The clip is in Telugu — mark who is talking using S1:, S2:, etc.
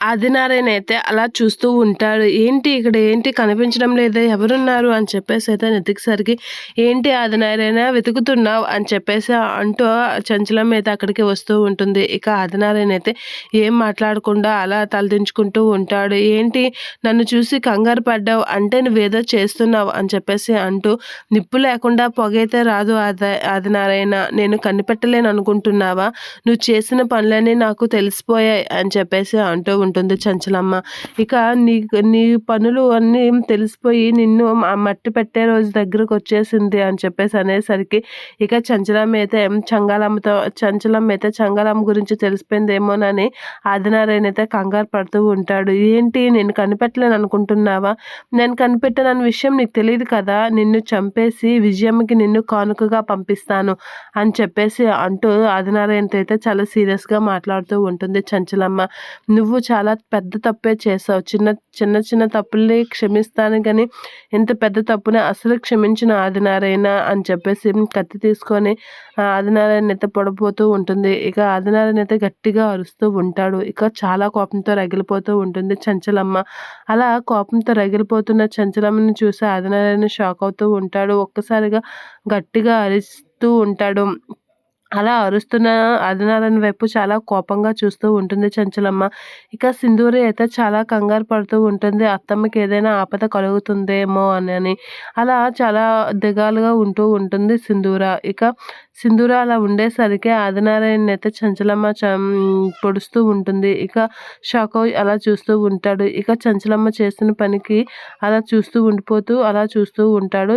S1: ఆదినారాయణ అయితే అలా చూస్తూ ఉంటాడు. ఏంటి ఇక్కడ ఏంటి కనిపించడం లేదా? ఎవరున్నారు? అని చెప్పేసి అయితే వెతికేసరికి ఏంటి ఆదినారాయణ వెతుకుతున్నావు? అని చెప్పేసి అంటూ చంచలం అయితే అక్కడికి వస్తూ ఉంటుంది. ఇక ఆదినారాయణ అయితే ఏం మాట్లాడకుండా అలా తలదించుకుంటూ ఉంటాడు. ఏంటి? నన్ను చూసి కంగారు పడ్డావు? అంటే నువ్వేదో చేస్తున్నావు? అని చెప్పేసి అంటూ నిప్పు లేకుండా పొగైతే రాదు ఆది ఆదినారాయణ. నేను కనిపెట్టలేను అనుకుంటున్నావా నువ్వు చేసిన పనులన్నీ నాకు తెలిసిపోయాయి. అని చెప్పేసి అంటూ ఉంటుంది చంచలమ్మ. ఇక నీ నీ పనులు అన్నీ తెలిసిపోయి నిన్ను ఆ మట్టి పెట్టే రోజు దగ్గరకు వచ్చేసింది అని చెప్పేసి అనేసరికి ఇక చంచలమ్మ అయితే చంగాలమ్మతో చంచలమ్మ అయితే చంగాలమ్మ గురించి తెలిసిపోయిందేమోనని ఆదినారాయణ అయితే కంగారు పడుతూ ఉంటాడు. ఏంటి నేను కనిపెట్టలేను అనుకుంటున్నావా? నేను కనిపెట్టనని విషయం నీకు తెలియదు కదా? నిన్ను చంపేసి విజయమ్మకి నిన్ను కానుకగా పంపిస్తాను అని చెప్పేసి అంటూ ఆదినారాయణతో అయితే చాలా సీరియస్గా మాట్లాడుతూ ఉంటుంది చంచలమ్మ. నువ్వు చాలా పెద్ద తప్పే చేసావు. చిన్న చిన్న చిన్న తప్పుల్ని క్షమిస్తాను కానీ ఇంత పెద్ద తప్పుని అసలు క్షమించిన ఆదినారాయణ అని చెప్పేసి కత్తి తీసుకొని ఆదినారాయణ అయితే పడిపోతూ ఉంటుంది. ఇక ఆదినారాయణ అయితే గట్టిగా అరుస్తూ ఉంటాడు. ఇక చాలా కోపంతో రగిలిపోతూ ఉంటుంది చంచలమ్మ. అలా కోపంతో రగిలిపోతున్న చంచలమ్మని చూసి ఆదినారాయణ షాక్ అవుతూ ఉంటాడు. ఒక్కసారిగా గట్టిగా అరిస్తూ ఉంటాడు. అలా అరుస్తున్న ఆదినారాయణ వైపు చాలా కోపంగా చూస్తూ ఉంటుంది చంచలమ్మ. ఇక సింధూరి అయితే చాలా కంగారు పడుతూ ఉంటుంది. అత్తమ్మకి ఏదైనా ఆపద కలుగుతుందేమో అని అలా చాలా దిగాలుగా ఉంటూ ఉంటుంది సింధూర. ఇక సింధూర అలా ఉండేసరికి ఆదినారాయణ అయితే చంచలమ్మ పొడుస్తూ ఉంటుంది. ఇక షాకో అలా చూస్తూ ఉంటాడు. ఇక చంచలమ్మ చేసిన పనికి అలా చూస్తూ ఉండిపోతూ అలా చూస్తూ ఉంటాడు.